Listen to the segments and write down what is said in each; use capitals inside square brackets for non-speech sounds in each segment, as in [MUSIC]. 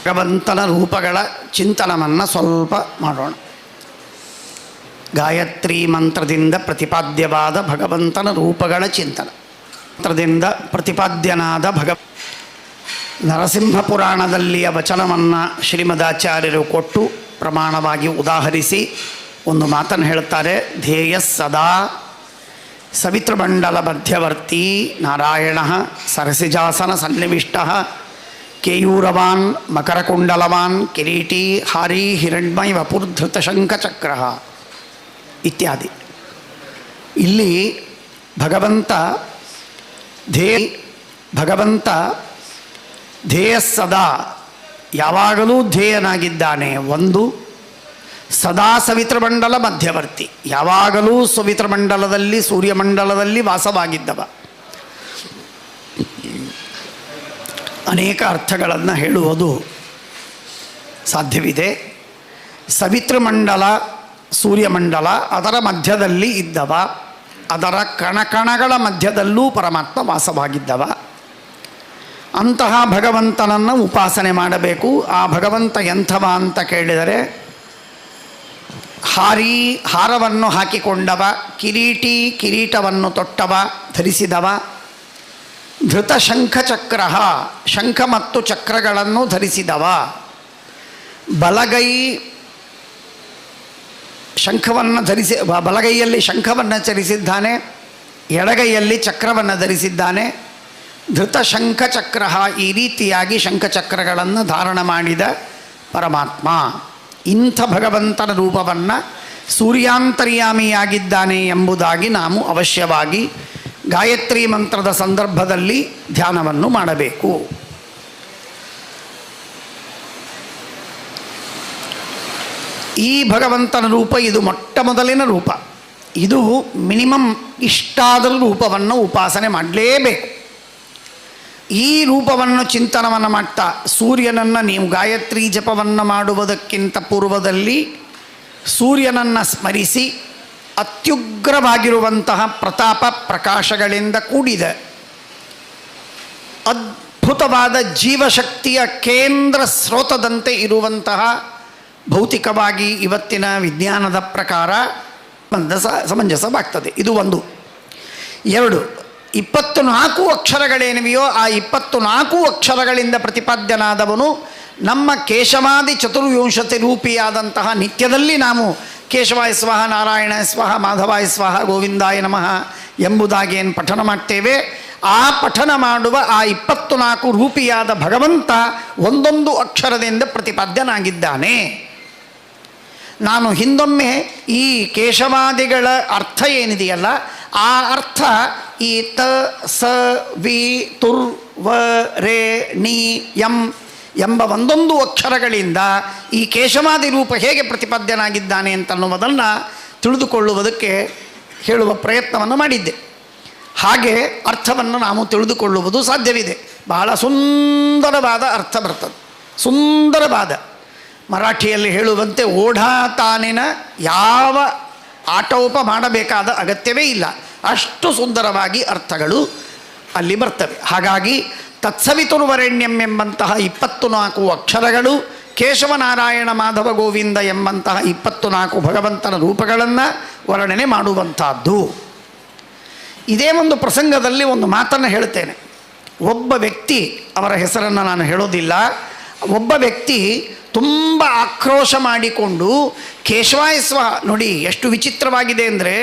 ಭಗವಂತನ ರೂಪಗಳ ಚಿಂತನವನ್ನು ಸ್ವಲ್ಪ ಮಾಡೋಣ. ಗಾಯತ್ರಿ ಮಂತ್ರದಿಂದ ಪ್ರತಿಪಾದ್ಯವಾದ ಭಗವಂತನ ರೂಪಗಳ ಚಿಂತನ. ಮಂತ್ರದಿಂದ ಪ್ರತಿಪಾದ್ಯನಾದ ಭಗ ನರಸಿಂಹ ಪುರಾಣದಲ್ಲಿಯ ವಚನವನ್ನು ಶ್ರೀಮದಾಚಾರ್ಯರು ಕೊಟ್ಟು ಪ್ರಮಾಣವಾಗಿ ಉದಾಹರಿಸಿ ಒಂದು ಮಾತನ್ನು ಹೇಳ್ತಾರೆ ಧ್ಯೇಯ ಸದಾ ಸವಿತೃಮಂಡಲ ಮಧ್ಯವರ್ತಿ ನಾರಾಯಣ ಸರಸಿಜಾಸನ ಸನ್ನಿವಿಷ್ಟ ಕೇಯೂರವಾನ್ ಮಕರಕುಂಡಲವಾನ್ ಕಿರೀಟಿ ಹಾರಿ ಹಿರಣ್ಮಯ ವಪುರ್ಧೃತ ಶಂಖಚಕ್ರ ಇತ್ಯಾದಿ ಇಲ್ಲಿ ಭಗವಂತ ಧೇ, ಭಗವಂತ ಧ್ಯೇಯ ಸದಾ, ಯಾವಾಗಲೂ ಧ್ಯೇಯನಾಗಿದ್ದಾನೆ ಒಂದು, ಸದಾ ಸವಿತ್ರಮಂಡಲ ಮಧ್ಯವರ್ತಿ. ಯಾವಾಗಲೂ ಸವಿತ್ರಮಂಡಲದಲ್ಲಿ, ಸೂರ್ಯಮಂಡಲದಲ್ಲಿ ವಾಸವಾಗಿದ್ದವ. ಅನೇಕ ಅರ್ಥಗಳನ್ನು ಹೇಳುವುದು ಸಾಧ್ಯವಿದೆ. ಸವಿತೃಮಂಡಲ, ಸೂರ್ಯಮಂಡಲ ಅದರ ಮಧ್ಯದಲ್ಲಿ ಇದ್ದವ, ಅದರ ಕಣಕಣಗಳ ಮಧ್ಯದಲ್ಲೂ ಪರಮಾತ್ಮ ವಾಸವಾಗಿದ್ದವ. ಅಂತಹ ಭಗವಂತನನ್ನು ಉಪಾಸನೆ ಮಾಡಬೇಕು. ಆ ಭಗವಂತ ಎಂಥವ ಅಂತ ಕೇಳಿದರೆ, ಹಾರಿ ಹಾರವನ್ನು ಹಾಕಿಕೊಂಡವ, ಕಿರೀಟಿ ಕಿರೀಟವನ್ನು ತೊಟ್ಟವ, ಧರಿಸಿದವ ಧೃತ ಶಂಖಚಕ್ರ ಶಂಖ ಮತ್ತು ಚಕ್ರಗಳನ್ನು ಧರಿಸಿದವ. ಬಲಗೈ ಶಂಖವನ್ನು ಧರಿಸಿ ಬಲಗೈಯಲ್ಲಿ ಶಂಖವನ್ನು ಚರಿಸಿದ್ದಾನೆ, ಎಡಗೈಯಲ್ಲಿ ಚಕ್ರವನ್ನು ಧರಿಸಿದ್ದಾನೆ. ಧೃತ ಶಂಖಚಕ್ರ ಈ ರೀತಿಯಾಗಿ ಶಂಖಚಕ್ರಗಳನ್ನು ಧಾರಣ ಮಾಡಿದ ಪರಮಾತ್ಮ. ಇಂಥ ಭಗವಂತನ ರೂಪವನ್ನು ಸೂರ್ಯಾಂತರ್ಯಾಮಿಯಾಗಿದ್ದಾನೆ ಎಂಬುದಾಗಿ ನಾವು ಅವಶ್ಯವಾಗಿ ಗಾಯತ್ರಿ ಮಂತ್ರದ ಸಂದರ್ಭದಲ್ಲಿ ಧ್ಯಾನವನ್ನು ಮಾಡಬೇಕು. ಈ ಭಗವಂತನ ರೂಪ ಇದು ಮೊಟ್ಟ ಮೊದಲಿನ ರೂಪ. ಇದು ಮಿನಿಮಮ್ ಇಷ್ಟಾದರೂ ರೂಪವನ್ನು ಉಪಾಸನೆ ಮಾಡಲೇಬೇಕು. ಈ ರೂಪವನ್ನು ಚಿಂತನವನ್ನು ಮಾಡ್ತಾ, ಸೂರ್ಯನನ್ನು ನೀವು ಗಾಯತ್ರಿ ಜಪವನ್ನು ಮಾಡುವುದಕ್ಕಿಂತ ಪೂರ್ವದಲ್ಲಿ ಸೂರ್ಯನನ್ನು ಸ್ಮರಿಸಿ ಅತ್ಯುಗ್ರವಾಗಿರುವಂತಹ ಪ್ರತಾಪ ಪ್ರಕಾಶಗಳಿಂದ ಕೂಡಿದ. ಅದ್ಭುತವಾದ ಜೀವಶಕ್ತಿಯ ಕೇಂದ್ರ ಸ್ರೋತದಂತೆ ಇರುವಂತಹ ಭೌತಿಕವಾಗಿ ಇವತ್ತಿನ ವಿಜ್ಞಾನದ ಪ್ರಕಾರ ಸಮಂಜಸ ಸಮಂಜಸವಾಗ್ತದೆ. ಇದು ಒಂದು. ಎರಡು, ಇಪ್ಪತ್ತು ನಾಲ್ಕು ಅಕ್ಷರಗಳೇನಿವೆಯೋ ಆ ಇಪ್ಪತ್ತು ನಾಲ್ಕು ಅಕ್ಷರಗಳಿಂದ ಪ್ರತಿಪಾದ್ಯನಾದವನು ನಮ್ಮ ಕೇಶವಾದಿ ಚತುರ್ವಿಂಶತಿ ರೂಪಿಯಾದಂತಹ ನಿತ್ಯದಲ್ಲಿ ನಾವು ಕೇಶವಾಯ ಸ್ವಹ ನಾರಾಯಣ ಸ್ವಹ ಮಾಧವಾಯ ಸ್ವಹ ಗೋವಿಂದಾಯ ನಮಃ ಎಂಬುದಾಗಿ ಏನು ಪಠನ ಮಾಡ್ತೇವೆ. ಆ ಪಠನ ಮಾಡುವ ಆ ಇಪ್ಪತ್ತು ನಾಲ್ಕು ರೂಪಿಯಾದ ಭಗವಂತ ಒಂದೊಂದು ಅಕ್ಷರದಿಂದ ಪ್ರತಿಪಾದ್ಯನಾಗಿದ್ದಾನೆ. ನಾನು ಹಿಂದೊಮ್ಮೆ ಈ ಕೇಶವಾದಿಗಳ ಅರ್ಥ ಏನಿದೆಯಲ್ಲ, ಆ ಅರ್ಥ ಈ ತ, ಸ, ವಿ, ತುರ್, ವ, ರೇ ಣಿ ಯಂ ಎಂಬ ಒಂದೊಂದು ಅಕ್ಷರಗಳಿಂದ ಈ ಕೇಶವಾದಿ ರೂಪ ಹೇಗೆ ಪ್ರತಿಪಾದ್ಯನಾಗಿದ್ದಾನೆ ಅಂತನ್ನುವುದನ್ನು ತಿಳಿದುಕೊಳ್ಳುವುದಕ್ಕೆ ಹೇಳುವ ಪ್ರಯತ್ನವನ್ನು ಮಾಡಿದ್ದೆ. ಹಾಗೆ ಅರ್ಥವನ್ನು ನಾವು ತಿಳಿದುಕೊಳ್ಳುವುದು ಸಾಧ್ಯವಿದೆ. ಬಹಳ ಸುಂದರವಾದ ಅರ್ಥ ಬರ್ತದೆ. ಸುಂದರವಾದ. ಮರಾಠಿಯಲ್ಲಿ ಹೇಳುವಂತೆ ಓಢಾತಾನಿನ ಯಾವ ಆಟೋಪ ಮಾಡಬೇಕಾದ ಅಗತ್ಯವೇ ಇಲ್ಲ. ಅಷ್ಟು ಸುಂದರವಾಗಿ ಅರ್ಥಗಳು ಅಲ್ಲಿ ಬರ್ತವೆ. ಹಾಗಾಗಿ ತತ್ಸವಿತುರ್ವರೆಣ್ಯಂ ಎಂಬಂತಹ ಇಪ್ಪತ್ತು ನಾಲ್ಕು ಅಕ್ಷರಗಳು ಕೇಶವನಾರಾಯಣ ಮಾಧವ ಗೋವಿಂದ ಎಂಬಂತಹ ಇಪ್ಪತ್ತು ನಾಲ್ಕು ಭಗವಂತನ ರೂಪಗಳನ್ನು ವರ್ಣನೆ ಮಾಡುವಂತಹದ್ದು ಇದೇ ಒಂದು ಪ್ರಸಂಗದಲ್ಲಿ ಒಂದು ಮಾತನ್ನು ಹೇಳ್ತೇನೆ. ಒಬ್ಬ ವ್ಯಕ್ತಿ, ಅವರ ಹೆಸರನ್ನು ನಾನು ಹೇಳೋದಿಲ್ಲ, ಒಬ್ಬ ವ್ಯಕ್ತಿ ತುಂಬ ಆಕ್ರೋಶ ಮಾಡಿಕೊಂಡು ಕೇಶವಾಯ ಸ್ವ ನೋಡಿ ಎಷ್ಟು ವಿಚಿತ್ರವಾಗಿದೆ ಅಂದರೆ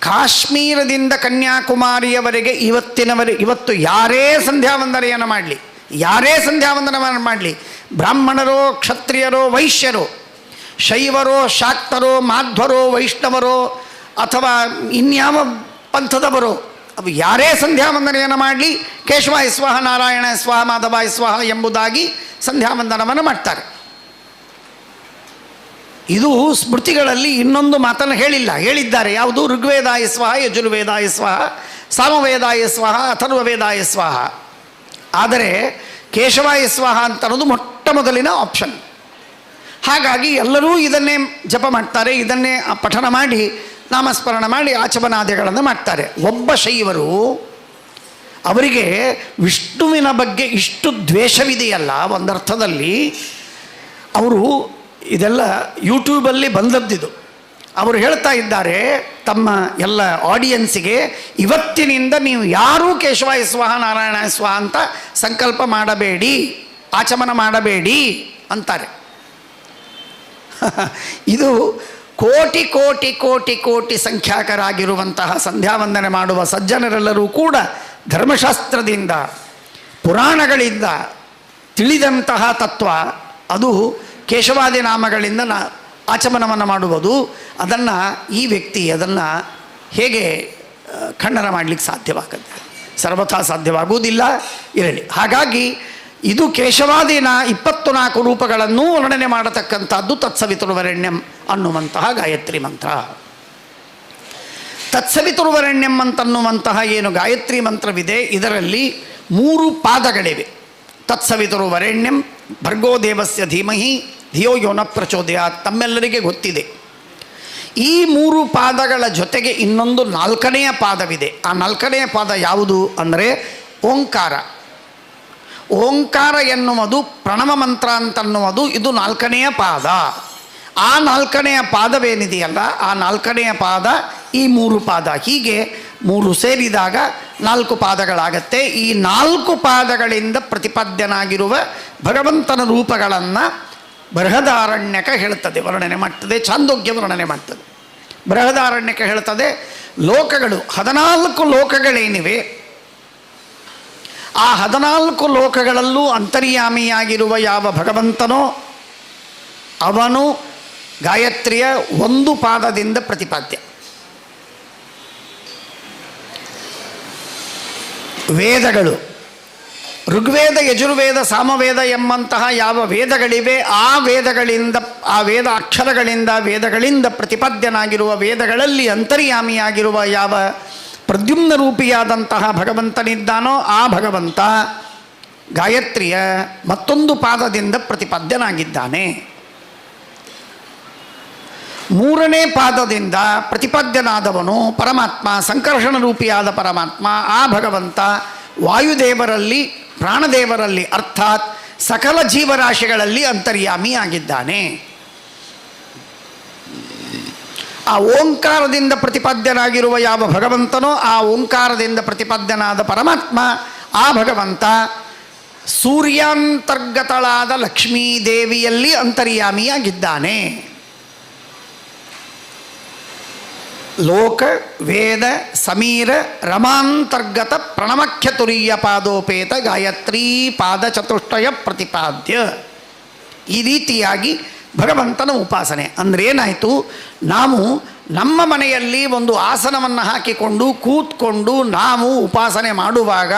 ಕಾಶ್ಮೀರದಿಂದ ಕನ್ಯಾಕುಮಾರಿಯವರೆಗೆ ಇವತ್ತಿನವರೆ, ಇವತ್ತು ಯಾರೇ ಸಂಧ್ಯಾ ವಂದನೆಯನ್ನು ಮಾಡಲಿ, ಯಾರೇ ಸಂಧ್ಯಾ ವಂದನವನ್ನು ಮಾಡಲಿ, ಬ್ರಾಹ್ಮಣರೋ, ಕ್ಷತ್ರಿಯರೋ, ವೈಶ್ಯರೋ, ಶೈವರೋ, ಶಾಕ್ತರೋ, ಮಾಧ್ವರೋ, ವೈಷ್ಣವರೋ, ಅಥವಾ ಇನ್ಯಾವ ಪಂಥದವರೋ, ಅವು ಯಾರೇ ಸಂಧ್ಯಾ ವಂದನೆಯನ್ನು ಮಾಡಲಿ, ಕೇಶವಾಯ ಸ್ವಹ ನಾರಾಯಣ ಸ್ವಹ, ಮಾಧವಾಯ ಸ್ವಹ ಎಂಬುದಾಗಿ ಸಂಧ್ಯಾವಂದನವನ್ನು ಮಾಡ್ತಾರೆ. ಇದು ಸ್ಮೃತಿಗಳಲ್ಲಿ ಇನ್ನೊಂದು ಮಾತನ್ನು ಹೇಳಿಲ್ಲ. ಹೇಳಿದ್ದಾರೆ ಯಾವುದು? ಋಗ್ವೇದಾಯ ಸ್ವಹ, ಯಜುರ್ವೇದಾಯ ಸ್ವಹ, ಸಾಮವೇದಾಯ ಸ್ವಹ, ಅಥರ್ವವೇದಾಯ ಸ್ವಹ. ಆದರೆ ಕೇಶವಾಯ ಸ್ವಹ ಅಂತ ಅನ್ನೋದು ಮೊಟ್ಟ ಮೊದಲಿನ ಆಪ್ಷನ್ ಹಾಗಾಗಿ ಎಲ್ಲರೂ ಇದನ್ನೇ ಜಪ ಮಾಡ್ತಾರೆ, ಇದನ್ನೇ ಪಠನ ಮಾಡಿ, ನಾಮಸ್ಮರಣ ಮಾಡಿ ಆಚಮನಾದಿಗಳನ್ನು ಮಾಡ್ತಾರೆ. ಒಬ್ಬ ಶೈವರು ಅವರಿಗೆ ವಿಷ್ಣುವಿನ ಬಗ್ಗೆ ಇಷ್ಟು ದ್ವೇಷವಿದೆಯಲ್ಲ ಒಂದರ್ಥದಲ್ಲಿ, ಅವರು ಇದೆಲ್ಲ ಯೂಟ್ಯೂಬಲ್ಲಿ ಬಂದದ್ದಿದು. ಅವರು ಹೇಳ್ತಾ ಇದ್ದಾರೆ, ತಮ್ಮ ಎಲ್ಲ ಆಡಿಯನ್ಸಿಗೆ ಇವತ್ತಿನಿಂದ ನೀವು ಯಾರೂ ಕೇಶವಾಯ ಸ್ವಾಹ ನಾರಾಯಣ ಸ್ವಾಹ ಅಂತ ಸಂಕಲ್ಪ ಮಾಡಬೇಡಿ, ಆಚಮನ ಮಾಡಬೇಡಿ ಅಂತಾರೆ. [LAUGHS] ಇದು ಕೋಟಿ ಕೋಟಿ ಕೋಟಿ ಕೋಟಿ ಸಂಖ್ಯಾಕರಾಗಿರುವಂತಹ ಸಂಧ್ಯಾವಂದನೆ ಮಾಡುವ ಸಜ್ಜನರೆಲ್ಲರೂ ಕೂಡ ಧರ್ಮಶಾಸ್ತ್ರದಿಂದ, ಪುರಾಣಗಳಿಂದ ತಿಳಿದಂತಹ ತತ್ವ ಅದು ಕೇಶವಾದಿ ನಾಮಗಳಿಂದ ನಾ ಆಚಮನವನ್ನು ಮಾಡುವುದು. ಅದನ್ನು ಈ ವ್ಯಕ್ತಿ ಅದನ್ನು ಹೇಗೆ ಖಂಡನ ಮಾಡಲಿಕ್ಕೆ ಸಾಧ್ಯವಾಗುತ್ತೆ. ಸರ್ವಥಾ ಸಾಧ್ಯವಾಗುವುದಿಲ್ಲ, ಇರಲಿ. ಹಾಗಾಗಿ ಇದು ಕೇಶವಾದಿನ ಇಪ್ಪತ್ತು ನಾಲ್ಕು ರೂಪಗಳನ್ನು ವರ್ಣನೆ ಮಾಡತಕ್ಕಂಥದ್ದು ತತ್ಸವಿತುರ್ವರೆಣ್ಯಂ ಅನ್ನುವಂತಹ ಗಾಯತ್ರಿ ಮಂತ್ರ. ತತ್ಸವಿತುರ್ವರೆಣ್ಯಂ ಅಂತನ್ನುವಂತಹ ಏನು ಗಾಯತ್ರಿ ಮಂತ್ರವಿದೆ, ಇದರಲ್ಲಿ ಮೂರು ಪಾದಗಳಿವೆ. ತತ್ಸವಿತುರ್ವರೆಣ್ಯಂ ಭರ್ಗೋ ದೇವಸ್ಯ ಧೀಮಹಿ ಧಿಯೋ ಯೋನ ಪ್ರಚೋದಯ ತಮ್ಮೆಲ್ಲರಿಗೆ ಗೊತ್ತಿದೆ. ಈ ಮೂರು ಪಾದಗಳ ಜೊತೆಗೆ ಇನ್ನೊಂದು ನಾಲ್ಕನೆಯ ಪಾದವಿದೆ. ಆ ನಾಲ್ಕನೆಯ ಪಾದ ಯಾವುದು ಅಂದರೆ ಓಂಕಾರ. ಓಂಕಾರ ಎನ್ನುವುದು ಪ್ರಣವ ಮಂತ್ರ ಅಂತನ್ನುವುದು ಇದು ನಾಲ್ಕನೆಯ ಪಾದ. ಆ ನಾಲ್ಕನೆಯ ಪಾದವೇನಿದೆಯಲ್ಲ, ಆ ನಾಲ್ಕನೆಯ ಪಾದ ಈ ಮೂರು ಪಾದ. ಹೀಗೆ ಮೂರು ಸೇರಿದಾಗ ನಾಲ್ಕು ಪಾದಗಳಾಗತ್ತೆ. ಈ ನಾಲ್ಕು ಪಾದಗಳಿಂದ ಪ್ರತಿಪಾದ್ಯನಾಗಿರುವ ಭಗವಂತನ ರೂಪಗಳನ್ನು ಬೃಹದಾರಣ್ಯಕ ಹೇಳ್ತದೆ. ವರ್ಣನೆ ಮಾಡ್ತದೆ, ಚಾಂದೋಗ್ಯ ವರ್ಣನೆ ಮಾಡ್ತದೆ. ಬೃಹದಾರಣ್ಯಕ ಹೇಳ್ತದೆ, ಲೋಕಗಳು, ಹದಿನಾಲ್ಕು ಲೋಕಗಳೇನಿವೆ, ಆ ಹದಿನಾಲ್ಕು ಲೋಕಗಳಲ್ಲೂ ಅಂತರ್ಯಾಮಿಯಾಗಿರುವ ಯಾವ ಭಗವಂತನೋ ಅವನು ಗಾಯತ್ರಿಯ ಒಂದು ಪಾದದಿಂದ ಪ್ರತಿಪಾದ್ಯ. ವೇದಗಳು. ಋಗ್ವೇದ, ಯಜುರ್ವೇದ, ಸಾಮವೇದ ಎಂಬಂತಹ ಯಾವ ವೇದಗಳಿವೆ, ಆ ವೇದಗಳಿಂದ, ಆ ವೇದ ಅಕ್ಷರಗಳಿಂದ, ವೇದಗಳಿಂದ ಪ್ರತಿಪಾದ್ಯನಾಗಿರುವ ವೇದಗಳಲ್ಲಿ ಅಂತರ್ಯಾಮಿಯಾಗಿರುವ ಯಾವ ಪ್ರದ್ಯುಮ್ನ ರೂಪಿಯಾದಂತಹ ಭಗವಂತನಿದ್ದಾನೋ ಆ ಭಗವಂತ ಗಾಯತ್ರಿಯ ಮತ್ತೊಂದು ಪಾದದಿಂದ ಪ್ರತಿಪಾದ್ಯನಾಗಿದ್ದಾನೆ. ಮೂರನೇ ಪಾದದಿಂದ ಪ್ರತಿಪದ್ಯನಾದವನು ಪರಮಾತ್ಮ ಸಂಕರ್ಷಣ ರೂಪಿಯಾದ ಪರಮಾತ್ಮ, ಆ ಭಗವಂತ ವಾಯುದೇವರಲ್ಲಿ, ಪ್ರಾಣದೇವರಲ್ಲಿ ಅರ್ಥಾತ್ ಸಕಲ ಜೀವರಾಶಿಗಳಲ್ಲಿ ಅಂತರ್ಯಾಮಿಯಾಗಿದ್ದಾನೆ ಆ ಓಂಕಾರದಿಂದ ಪ್ರತಿಪಾದ್ಯನಾಗಿರುವ ಯಾವ ಭಗವಂತನೋ ಆ ಓಂಕಾರದಿಂದ ಪ್ರತಿಪಾದ್ಯನಾದ ಪರಮಾತ್ಮ, ಆ ಭಗವಂತ ಸೂರ್ಯಾಂತರ್ಗತಳಾದ ಲಕ್ಷ್ಮೀ ದೇವಿಯಲ್ಲಿ ಅಂತರ್ಯಾಮಿಯಾಗಿದ್ದಾನೆ. ಲೋಕ, ವೇದ, ಸಮೀರ, ರಮಾಂತರ್ಗತ ಪ್ರಣಮಖ್ಯ ತುರೀಯ ಪಾದೋಪೇತ ಗಾಯತ್ರಿ ಪಾದ ಚತುಷ್ಟಯ ಪ್ರತಿಪಾದ್ಯ. ಈ ರೀತಿಯಾಗಿ ಭಗವಂತನ ಉಪಾಸನೆ. ಅಂದರೆ ಏನಾಯಿತು? ನಾವು ನಮ್ಮ ಮನೆಯಲ್ಲಿ ಒಂದು ಆಸನವನ್ನು ಹಾಕಿಕೊಂಡು ಕೂತ್ಕೊಂಡು ನಾವು ಉಪಾಸನೆ ಮಾಡುವಾಗ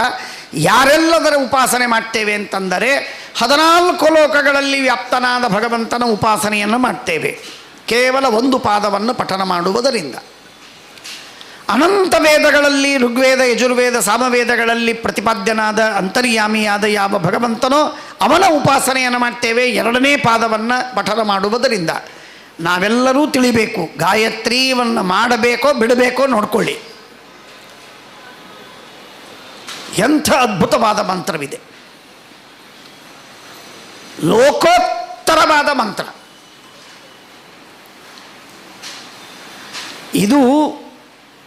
ಯಾರೆಲ್ಲದರ ಉಪಾಸನೆ ಮಾಡ್ತೇವೆ ಅಂತಂದರೆ ಹದಿನಾಲ್ಕು ಲೋಕಗಳಲ್ಲಿ ವ್ಯಾಪ್ತನಾದ ಭಗವಂತನ ಉಪಾಸನೆಯನ್ನು ಮಾಡ್ತೇವೆ. ಕೇವಲ ಒಂದು ಪಾದವನ್ನು ಪಠನ ಮಾಡುವುದರಿಂದ. ಅನಂತ ವೇದಗಳಲ್ಲಿ, ಋಗ್ವೇದ, ಯಜುರ್ವೇದ, ಸಾಮವೇದಗಳಲ್ಲಿ ಪ್ರತಿಪಾದ್ಯನಾದ ಅಂತರ್ಯಾಮಿಯಾದ ಯಾವ ಭಗವಂತನೋ ಅವನ ಉಪಾಸನೆಯನ್ನು ಮಾಡ್ತೇವೆ. ಎರಡನೇ ಪಾದವನ್ನು ಪಠನ ಮಾಡುವುದರಿಂದ ನಾವೆಲ್ಲರೂ ತಿಳಿಬೇಕು, ಗಾಯತ್ರಿಯನ್ನು ಮಾಡಬೇಕೋ, ಬಿಡಬೇಕೋ ನೋಡ್ಕೊಳ್ಳಿ. ಎಂಥ ಅದ್ಭುತವಾದ ಮಂತ್ರವಿದೆ. ಲೋಕೋತ್ತರವಾದ ಮಂತ್ರ. ಇದು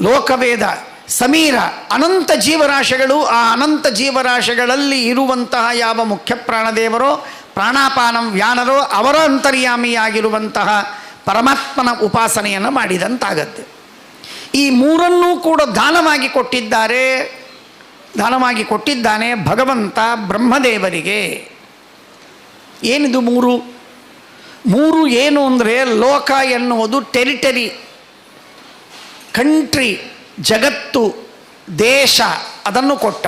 ಲೋಕವೇದ, ಸಮೀರ, ಅನಂತ ಜೀವರಾಶಿಗಳು, ಆ ಅನಂತ ಜೀವರಾಶಿಗಳಲ್ಲಿ ಇರುವಂತಹ ಯಾವ ಮುಖ್ಯ ಪ್ರಾಣದೇವರೋ, ಪ್ರಾಣಾಪಾನಂ ವ್ಯಾನರೋ ಅವರ ಅಂತರ್ಯಾಮಿಯಾಗಿರುವಂತಹ ಪರಮಾತ್ಮನ ಉಪಾಸನೆಯನ್ನು ಮಾಡಿದಂತಾಗತ್ತೆ. ಈ ಮೂರನ್ನೂ ಕೂಡ ದಾನವಾಗಿ ಕೊಟ್ಟಿದ್ದಾರೆ. ದಾನವಾಗಿ ಕೊಟ್ಟಿದ್ದಾನೆ ಭಗವಂತ ಬ್ರಹ್ಮದೇವರಿಗೆ. ಏನಿದು ಮೂರು? ಮೂರು ಏನು ಅಂದರೆ ಲೋಕ ಎನ್ನುವುದು ಟೆರಿಟರಿ ಕಂಟ್ರಿ, ಜಗತ್ತು, ದೇಶ ಅದನ್ನು ಕೊಟ್ಟ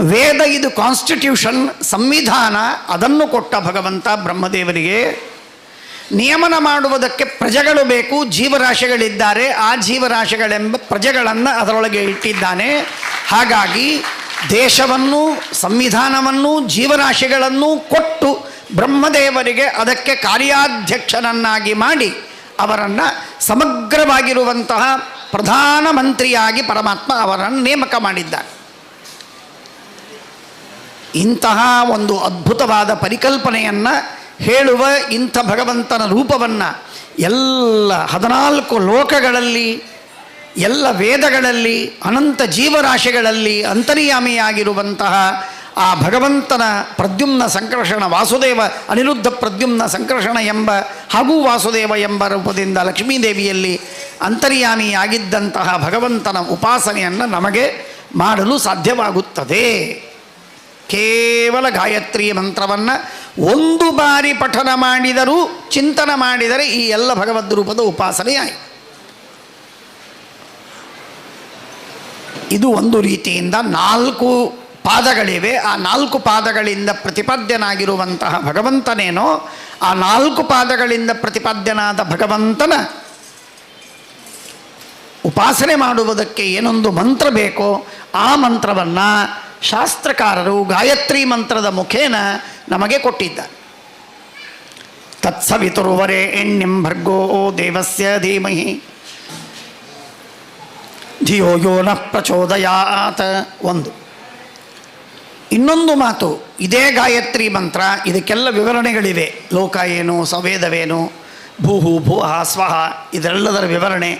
ವೇದ ಇದು ಕಾನ್ಸ್ಟಿಟ್ಯೂಷನ್ ಸಂವಿಧಾನ ಅದನ್ನು ಕೊಟ್ಟ ಭಗವಂತ ಬ್ರಹ್ಮದೇವರಿಗೆ. ನಿಯಮನ ಮಾಡುವುದಕ್ಕೆ ಪ್ರಜೆಗಳು ಬೇಕು, ಜೀವರಾಶಿಗಳಿದ್ದಾರೆ, ಆ ಜೀವರಾಶಿಗಳೆಂಬ ಪ್ರಜೆಗಳನ್ನು ಅದರೊಳಗೆ ಇಟ್ಟಿದ್ದಾನೆ. ಹಾಗಾಗಿ ದೇಶವನ್ನು, ಸಂವಿಧಾನವನ್ನು, ಜೀವರಾಶಿಗಳನ್ನು ಕೊಟ್ಟು ಬ್ರಹ್ಮದೇವರಿಗೆ ಅದಕ್ಕೆ ಕಾರ್ಯಾಧ್ಯಕ್ಷನನ್ನಾಗಿ ಮಾಡಿ ಅವರನ್ನು ಸಮಗ್ರವಾಗಿರುವಂತಹ ಪ್ರಧಾನಮಂತ್ರಿಯಾಗಿ ಪರಮಾತ್ಮ ಅವರನ್ನು ನೇಮಕ ಮಾಡಿದ್ದಾರೆ. ಇಂತಹ ಒಂದು ಅದ್ಭುತವಾದ ಪರಿಕಲ್ಪನೆಯನ್ನು ಹೇಳುವ ಇಂಥ ಭಗವಂತನ ರೂಪವನ್ನು ಎಲ್ಲ ಹದಿನಾಲ್ಕು ಲೋಕಗಳಲ್ಲಿ, ಎಲ್ಲ ವೇದಗಳಲ್ಲಿ, ಅನಂತ ಜೀವರಾಶಿಗಳಲ್ಲಿ ಅಂತರ್ಯಾಮಿಯಾಗಿರುವಂತಹ ಆ ಭಗವಂತನ ಪ್ರದ್ಯುಮ್ನ ಸಂಕರ್ಷಣ, ವಾಸುದೇವ ಅನಿರುದ್ಧ ಪ್ರದ್ಯುಮ್ನ ಸಂಕರ್ಷಣ ಎಂಬ ಹಾಗೂ ವಾಸುದೇವ ಎಂಬ ರೂಪದಿಂದ ಲಕ್ಷ್ಮೀದೇವಿಯಲ್ಲಿ ಅಂತರ್ಯಾಮಿಯಾಗಿದ್ದಂತಹ ಭಗವಂತನ ಉಪಾಸನೆಯನ್ನು ನಮಗೆ ಮಾಡಲು ಸಾಧ್ಯವಾಗುತ್ತದೆ. ಕೇವಲ ಗಾಯತ್ರಿ ಮಂತ್ರವನ್ನು ಒಂದು ಬಾರಿ ಪಠನ ಮಾಡಿದರೂ, ಚಿಂತನ ಮಾಡಿದರೆ ಈ ಎಲ್ಲ ಭಗವದ್ ರೂಪದ ಉಪಾಸನೆಯಾಯಿತು ಇದು ಒಂದು ರೀತಿಯಿಂದ ನಾಲ್ಕು ಪಾದಗಳಿವೆ. ಆ ನಾಲ್ಕು ಪಾದಗಳಿಂದ ಪ್ರತಿಪಾದ್ಯನಾಗಿರುವಂತಹ ಭಗವಂತನೇನೋ, ಆ ನಾಲ್ಕು ಪಾದಗಳಿಂದ ಪ್ರತಿಪಾದ್ಯನಾದ ಭಗವಂತನ ಉಪಾಸನೆ ಮಾಡುವುದಕ್ಕೆ ಏನೊಂದು ಮಂತ್ರ ಬೇಕೋ, ಆ ಮಂತ್ರವನ್ನು ಶಾಸ್ತ್ರಕಾರರು ಗಾಯತ್ರಿ ಮಂತ್ರದ ಮುಖೇನ ನಮಗೆ ಕೊಟ್ಟಿದ್ದಾರೆ. ತತ್ಸವಿತುರುವರೆ ಎಣ್ಣಿಂ ಭರ್ಗೋ ದೇವಸ್ಯ ಧೀಮಹಿ. ಧಿಯೋ ಯೋ ನ ಪ್ರಚೋದಯಾತ. ಒಂದು. ಇನ್ನೊಂದು ಮಾತು, ಇದೇ ಗಾಯತ್ರಿ ಮಂತ್ರ, ಇದಕ್ಕೆಲ್ಲ ವಿವರಣೆಗಳಿವೆ. ಲೋಕ ಏನು, ಸವೇದವೇನು, ಭೂಹು ಭೂ ಸ್ವಹ, ಇದೆಲ್ಲದರ ವಿವರಣೆ,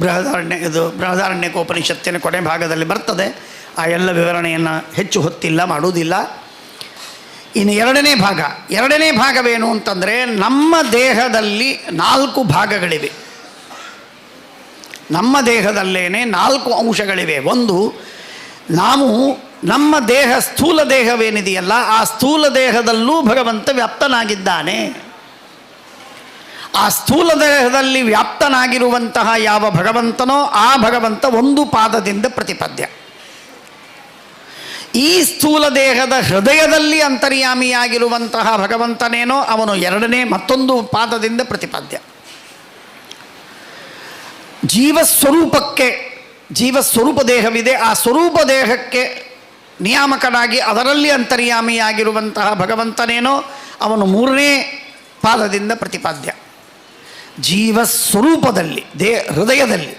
ಬೃಹದಾರಣ್ಯ, ಇದು ಬೃಹದಾರಣ್ಯಕೋಪನಿಷತ್ತಿನ ಕೊನೆ ಭಾಗದಲ್ಲಿ ಬರ್ತದೆ. ಆ ಎಲ್ಲ ವಿವರಣೆಯನ್ನು ಹೆಚ್ಚು ಹೊತ್ತಿಲ್ಲ, ಮಾಡುವುದಿಲ್ಲ. ಇನ್ನು ಎರಡನೇ ಭಾಗ, ಎರಡನೇ ಭಾಗವೇನು ಅಂತಂದರೆ, ನಮ್ಮ ದೇಹದಲ್ಲಿ ನಾಲ್ಕು ಭಾಗಗಳಿವೆ. ನಮ್ಮ ದೇಹದಲ್ಲೇನೆ ನಾಲ್ಕು ಅಂಶಗಳಿವೆ. ಒಂದು, ನಾವು ನಮ್ಮ ದೇಹ ಸ್ಥೂಲ ದೇಹವೇನಿದೆಯಲ್ಲ, ಆ ಸ್ಥೂಲ ದೇಹದಲ್ಲೂ ಭಗವಂತ ವ್ಯಾಪ್ತನಾಗಿದ್ದಾನೆ. ಆ ಸ್ಥೂಲ ದೇಹದಲ್ಲಿ ವ್ಯಾಪ್ತನಾಗಿರುವಂತಹ ಯಾವ ಭಗವಂತನೋ ಆ ಭಗವಂತ ಒಂದು ಪಾದದಿಂದ ಪ್ರತಿಪದ್ಯ. ಈ ಸ್ಥೂಲ ದೇಹದ ಹೃದಯದಲ್ಲಿ ಅಂತರ್ಯಾಮಿಯಾಗಿರುವಂತಹ ಭಗವಂತನೇನೋ ಅವನು ಎರಡನೇ ಮತ್ತೊಂದು ಪಾದದಿಂದ ಪ್ರತಿಪಾದ್ಯ. ಜೀವಸ್ವರೂಪಕ್ಕೆ, ಜೀವಸ್ವರೂಪ ದೇಹವಿದೆ, ಆ ಸ್ವರೂಪ ದೇಹಕ್ಕೆ ನಿಯಾಮಕನಾಗಿ ಅದರಲ್ಲಿ ಅಂತರ್ಯಾಮಿಯಾಗಿರುವಂತಹ ಭಗವಂತನೇನೋ ಅವನು ಮೂರನೇ ಪಾದದಿಂದ ಪ್ರತಿಪಾದ್ಯ. ಜೀವ ಸ್ವರೂಪದಲ್ಲಿ ದೇ ಹೃದಯದಲ್ಲಿ,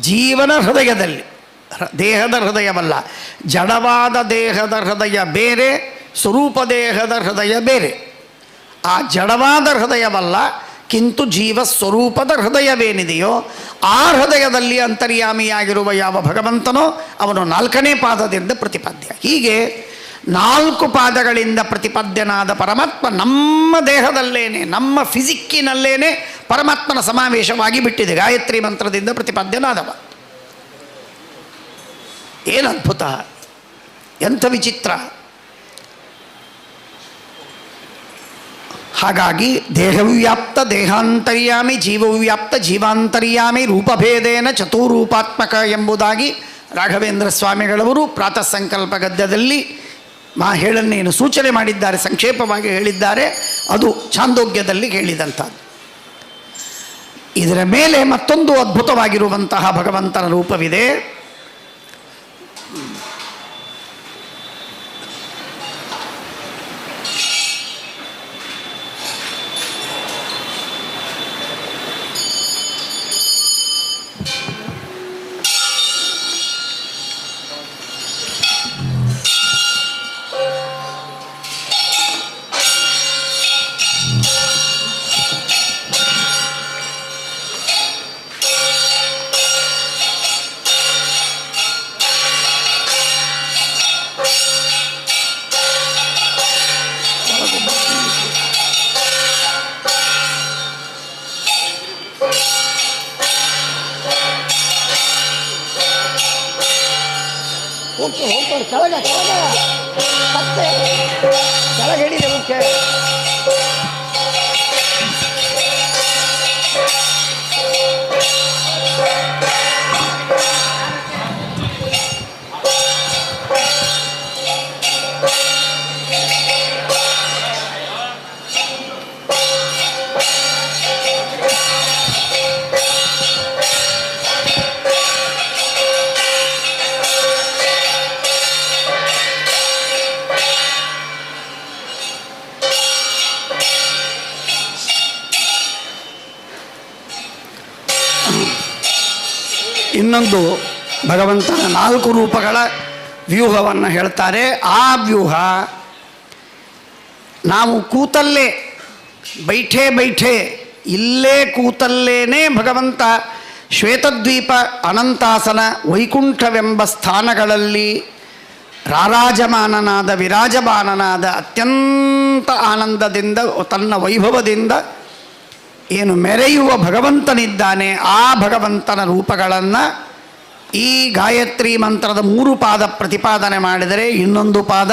ಜೀವನ ಹೃದಯದಲ್ಲಿ ದೇಹದ ಹೃದಯವಲ್ಲ, ಜಡವಾದ ದೇಹದ ಹೃದಯ ಬೇರೆ, ಸ್ವರೂಪ ದೇಹದ ಹೃದಯ ಬೇರೆ. ಆ ಜಡವಾದ ಹೃದಯವಲ್ಲ ಕಿಂತು ಜೀವ ಸ್ವರೂಪದ ಹೃದಯವೇನಿದೆಯೋ ಆ ಹೃದಯದಲ್ಲಿ ಅಂತರ್ಯಾಮಿಯಾಗಿರುವ ಯಾವ ಭಗವಂತನೋ ಅವನು ನಾಲ್ಕನೇ ಪಾದದಿಂದ ಪ್ರತಿಪಾದ್ಯ. ಹೀಗೆ ನಾಲ್ಕು ಪಾದಗಳಿಂದ ಪ್ರತಿಪಾದ್ಯನಾದ ಪರಮಾತ್ಮ ನಮ್ಮ ದೇಹದಲ್ಲೇನೆ, ನಮ್ಮ ಫಿಸಿಕ್ಕಿನಲ್ಲೇನೆ ಪರಮಾತ್ಮನ ಸಮಾವೇಶವಾಗಿ ಬಿಟ್ಟಿದೆ. ಗಾಯತ್ರಿ ಮಂತ್ರದಿಂದ ಪ್ರತಿಪಾದ್ಯನಾದವ. ಏನು ಅದ್ಭುತ, ಎಂಥ ವಿಚಿತ್ರ. ಹಾಗಾಗಿ ದೇಹವ್ಯಾಪ್ತ ದೇಹಾಂತರ್ಯಾಮಿ ಜೀವವ್ಯಾಪ್ತ ಜೀವಾಂತರ್ಯಾಮಿ, ರೂಪಭೇದೇನ ಚತುರೂಪಾತ್ಮಕ ಎಂಬುದಾಗಿ ರಾಘವೇಂದ್ರ ಸ್ವಾಮಿಗಳವರು ಪ್ರಾತಃ ಸಂಕಲ್ಪ ಗದ್ಯದಲ್ಲಿ ಮಾ ಹೇಳನ್ನೇನು ಸೂಚನೆ ಮಾಡಿದ್ದಾರೆ, ಸಂಕ್ಷೇಪವಾಗಿ ಹೇಳಿದ್ದಾರೆ. ಅದು ಛಾಂದೋಗ್ಯದಲ್ಲಿ ಹೇಳಿದಂಥದ್ದು. ಇದರ ಮೇಲೆ ಮತ್ತೊಂದು ಅದ್ಭುತವಾಗಿರುವಂತಹ ಭಗವಂತನ ರೂಪವಿದೆ. ಇನ್ನೊಂದು ಭಗವಂತನ ನಾಲ್ಕು ರೂಪಗಳ ವ್ಯೂಹವನ್ನು ಹೇಳ್ತಾರೆ. ಆ ವ್ಯೂಹ, ನಾವು ಕೂತಲ್ಲೇ, ಬೈಠೆ ಬೈಠೆ, ಇಲ್ಲೇ ಕೂತಲ್ಲೇನೇ ಭಗವಂತ ಶ್ವೇತದ್ವೀಪ ಅನಂತಾಸನ ವೈಕುಂಠವೆಂಬ ಸ್ಥಾನಗಳಲ್ಲಿ ರಾರಾಜಮಾನನಾದ, ವಿರಾಜಮಾನನಾದ ಅತ್ಯಂತ ಆನಂದದಿಂದ, ತನ್ನ ವೈಭವದಿಂದ ಏನು ಮೆರೆಯುವ ಭಗವಂತನಿದ್ದಾನೆ, ಆ ಭಗವಂತನ ರೂಪಗಳನ್ನು ಈ ಗಾಯತ್ರಿ ಮಂತ್ರದ ಮೂರು ಪಾದ ಪ್ರತಿಪಾದನೆ ಮಾಡಿದರೆ ಇನ್ನೊಂದು ಪಾದ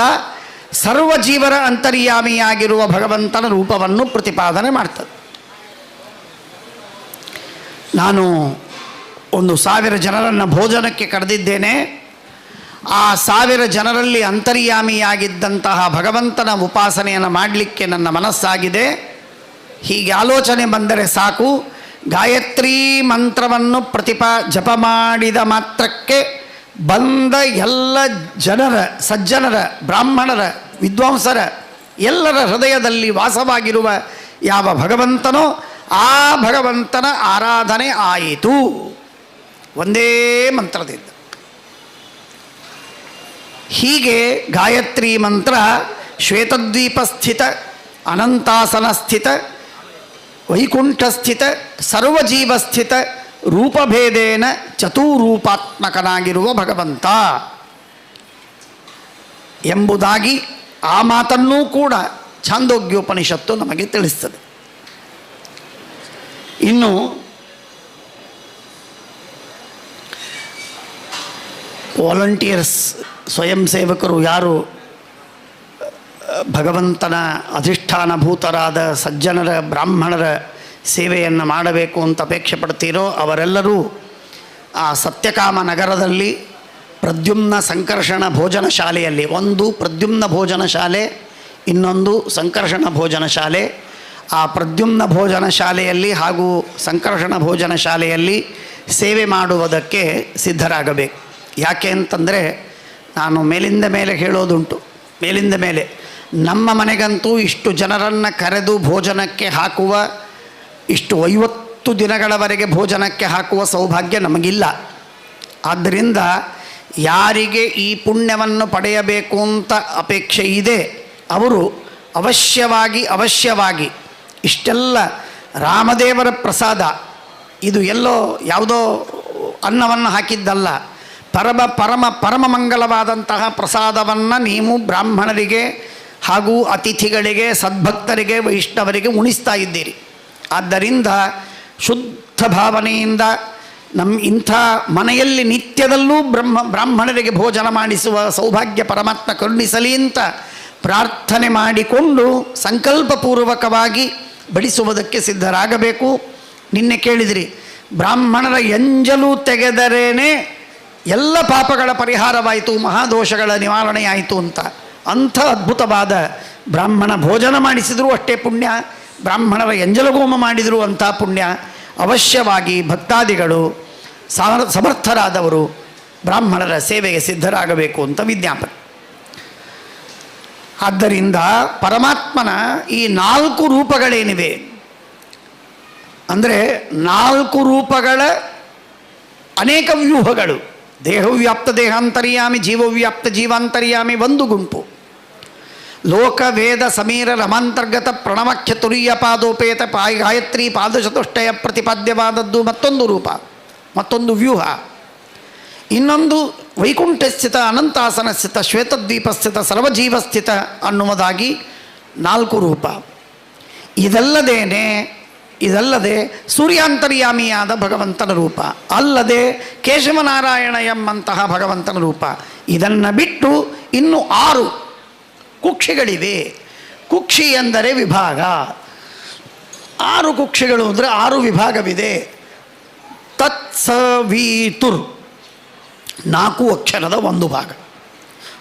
ಸರ್ವ ಜೀವರ ಅಂತರ್ಯಾಮಿಯಾಗಿರುವ ಭಗವಂತನ ರೂಪವನ್ನು ಪ್ರತಿಪಾದನೆ ಮಾಡ್ತದೆ. ನಾನು ಒಂದು ಸಾವಿರ ಜನರನ್ನು ಭೋಜನಕ್ಕೆ ಕರೆದಿದ್ದೇನೆ. ಆ ಸಾವಿರ ಜನರಲ್ಲಿ ಅಂತರ್ಯಾಮಿಯಾಗಿದ್ದಂತಹ ಭಗವಂತನ ಉಪಾಸನೆಯನ್ನು ಮಾಡಲಿಕ್ಕೆ ನನ್ನ ಮನಸ್ಸಾಗಿದೆ. ಹೀಗೆ ಆಲೋಚನೆ ಬಂದರೆ ಸಾಕು. ಗಾಯತ್ರಿ ಮಂತ್ರವನ್ನು ಪ್ರತಿಪ ಜಪ ಮಾಡಿದ ಮಾತ್ರಕ್ಕೆ ಬಂದ ಎಲ್ಲ ಜನರ, ಸಜ್ಜನರ, ಬ್ರಾಹ್ಮಣರ, ವಿದ್ವಾಂಸರ ಎಲ್ಲರ ಹೃದಯದಲ್ಲಿ ವಾಸವಾಗಿರುವ ಯಾವ ಭಗವಂತನೋ ಆ ಭಗವಂತನ ಆರಾಧನೆ ಆಯಿತು. ಒಂದೇ ಮಂತ್ರದಿಂದ. ಹೀಗೆ ಗಾಯತ್ರಿ ಮಂತ್ರ ಶ್ವೇತದ್ವೀಪ ಸ್ಥಿತ ಅನಂತಾಸನ ಸ್ಥಿತ ವೈಕುಂಠ ಸರ್ವಜೀವಸ್ಥಿತ ಸರ್ವಜೀವ ಸ್ಥಿತ ರೂಪಭೇದೇನ ಚತುರೂಪಾತ್ಮಕನಾಗಿರುವ ಭಗವಂತ. ಎಂಬುದಾಗಿ ಆ ಮಾತನ್ನೂ ಕೂಡ ಛಾಂದೋಗ್ಯೋಪನಿಷತ್ತು ನಮಗೆ ತಿಳಿಸ್ತದೆ. ಇನ್ನು ವಾಲಂಟಿಯರ್ಸ್ ಸ್ವಯಂ ಸೇವಕರು ಯಾರು ಭಗವಂತನ ಅಧಿಷ್ಠಾನಭೂತರಾದ ಸಜ್ಜನರ, ಬ್ರಾಹ್ಮಣರ ಸೇವೆಯನ್ನು ಮಾಡಬೇಕು ಅಂತ ಅಪೇಕ್ಷೆ ಪಡ್ತೀರೋ ಅವರೆಲ್ಲರೂ ಆ ಸತ್ಯಕಾಮ ನಗರದಲ್ಲಿ ಪ್ರದ್ಯುಮ್ನ ಸಂಕರ್ಷಣ ಭೋಜನ ಶಾಲೆಯಲ್ಲಿ, ಒಂದು ಪ್ರದ್ಯುಮ್ನ ಭೋಜನ ಶಾಲೆ, ಇನ್ನೊಂದು ಸಂಕರ್ಷಣ ಭೋಜನ ಶಾಲೆ. ಆ ಪ್ರದ್ಯುಮ್ನ ಭೋಜನ ಶಾಲೆಯಲ್ಲಿ ಹಾಗೂ ಸಂಕರ್ಷಣ ಭೋಜನ ಶಾಲೆಯಲ್ಲಿ ಸೇವೆ ಮಾಡುವುದಕ್ಕೆ ಸಿದ್ಧರಾಗಬೇಕು. ಯಾಕೆ ಅಂತಂದರೆ, ನಾನು ಮೇಲಿಂದ ಮೇಲೆ ಹೇಳೋದುಂಟು. ಮೇಲಿಂದ ಮೇಲೆ. ನಮ್ಮ ಮನೆಗಂತೂ ಇಷ್ಟು ಜನರನ್ನು ಕರೆದು ಭೋಜನಕ್ಕೆ ಹಾಕುವ, ಇಷ್ಟು ಐವತ್ತು ದಿನಗಳವರೆಗೆ ಭೋಜನಕ್ಕೆ ಹಾಕುವ ಸೌಭಾಗ್ಯ ನಮಗಿಲ್ಲ. ಆದ್ದರಿಂದ ಯಾರಿಗೆ ಈ ಪುಣ್ಯವನ್ನು ಪಡೆಯಬೇಕು ಅಂತ ಅಪೇಕ್ಷೆ ಇದೆ, ಅವರು ಅವಶ್ಯವಾಗಿ ಅವಶ್ಯವಾಗಿ ಇಷ್ಟೆಲ್ಲ ರಾಮದೇವರ ಪ್ರಸಾದ, ಇದು ಎಲ್ಲೋ ಯಾವುದೋ ಅನ್ನವನ್ನು ಹಾಕಿದ್ದಲ್ಲ, ಪರಮ ಪರಮ ಪರಮ ಮಂಗಲವಾದಂತಹ ಪ್ರಸಾದವನ್ನು ನೀವು ಬ್ರಾಹ್ಮಣರಿಗೆ ಹಾಗೂ ಅತಿಥಿಗಳಿಗೆ, ಸದ್ಭಕ್ತರಿಗೆ, ವೈಷ್ಣವರಿಗೆ ಉಣಿಸ್ತಾ ಇದ್ದೀರಿ. ಆದ್ದರಿಂದ ಶುದ್ಧ ಭಾವನೆಯಿಂದ ನಮ್ಮ ಇಂಥ ಮನೆಯಲ್ಲಿ ನಿತ್ಯದಲ್ಲೂ ಬ್ರಹ್ಮ, ಬ್ರಾಹ್ಮಣರಿಗೆ ಭೋಜನ ಮಾಡಿಸುವ ಸೌಭಾಗ್ಯ ಪರಮಾತ್ಮ ಕರುಣಿಸಲಿ ಅಂತ ಪ್ರಾರ್ಥನೆ ಮಾಡಿಕೊಂಡು ಸಂಕಲ್ಪಪೂರ್ವಕವಾಗಿ ಬಡಿಸುವುದಕ್ಕೆ ಸಿದ್ಧರಾಗಬೇಕು. ನಿನ್ನೆ ಕೇಳಿದಿರಿ, ಬ್ರಾಹ್ಮಣರ ಎಂಜಲು ತೆಗೆದರೇನೆ ಎಲ್ಲ ಪಾಪಗಳ ಪರಿಹಾರವಾಯಿತು, ಮಹಾದೋಷಗಳ ನಿವಾರಣೆಯಾಯಿತು ಅಂತ. ಅಂಥ ಅದ್ಭುತವಾದ ಬ್ರಾಹ್ಮಣ ಭೋಜನ ಮಾಡಿಸಿದರೂ ಅಷ್ಟೇ ಪುಣ್ಯ. ಬ್ರಾಹ್ಮಣರ ಎಂಜಲಗೋಮ ಮಾಡಿದರೂ ಅಂಥ ಪುಣ್ಯ. ಅವಶ್ಯವಾಗಿ ಭಕ್ತಾದಿಗಳು ಸಾಮ- ಸಮರ್ಥರಾದವರು ಬ್ರಾಹ್ಮಣರ ಸೇವೆಗೆ ಸಿದ್ಧರಾಗಬೇಕು ಅಂತ ವಿಜ್ಞಾಪನೆ. ಆದ್ದರಿಂದ ಪರಮಾತ್ಮನ ಈ ನಾಲ್ಕು ರೂಪಗಳೇನಿವೆ? ಅಂದರೆ ನಾಲ್ಕು ರೂಪಗಳ ಅನೇಕ ವ್ಯೂಹಗಳು. ದೇಹವ್ಯಾಪ್ತ ದೇಹಾಂತರ್ಯಾಮಿ, ಜೀವವ್ಯಾಪ್ತ ಜೀವಾಂತರ್ಯಾಮಿ, ಒಂದು ಗುಂಪು. ಲೋಕ ವೇದ ಸಮೀರ ರಮಾಂತರ್ಗತ ಪ್ರಣವಖ್ಯ ತುರಿಯ ಪಾದೋಪೇತ ಪಾಯ ಗಾಯತ್ರಿ ಪಾದಚತುಷ್ಟಯ ಪ್ರತಿಪಾದ್ಯವಾದದ್ದು ಮತ್ತೊಂದು ರೂಪ, ಮತ್ತೊಂದು ವ್ಯೂಹ. ಇನ್ನೊಂದು ವೈಕುಂಠಸ್ಥಿತ, ಅನಂತಾಸನಸ್ಥಿತ ಅನಂತಾಸನ ಸ್ಥಿತ ಶ್ವೇತದ್ವೀಪ ಸ್ಥಿತ ಸರ್ವಜೀವ ಸ್ಥಿತ ಅನ್ನುವುದಾಗಿ ನಾಲ್ಕು ರೂಪ. ಇದಲ್ಲದೇನೆ, ಇದಲ್ಲದೆ ಸೂರ್ಯಾಂತರ್ಯಾಮಿಯಾದ ಭಗವಂತನ ರೂಪ, ಅಲ್ಲದೆ ಕೇಶವನಾರಾಯಣ ಎಂಬಂತಹ ಭಗವಂತನ ರೂಪ. ಇದನ್ನು ಬಿಟ್ಟು ಇನ್ನು ಆರು ಕುಕ್ಷಿಗಳಿವೆ. ಕುಕ್ಷಿ ಎಂದರೆ ವಿಭಾಗ. ಆರು ಕುಕ್ಷಿಗಳು ಅಂದರೆ ಆರು ವಿಭಾಗವಿದೆ. ತತ್ಸವೀತುರ್. ನಾಲ್ಕು ಅಕ್ಷರದ ಒಂದು ಭಾಗ.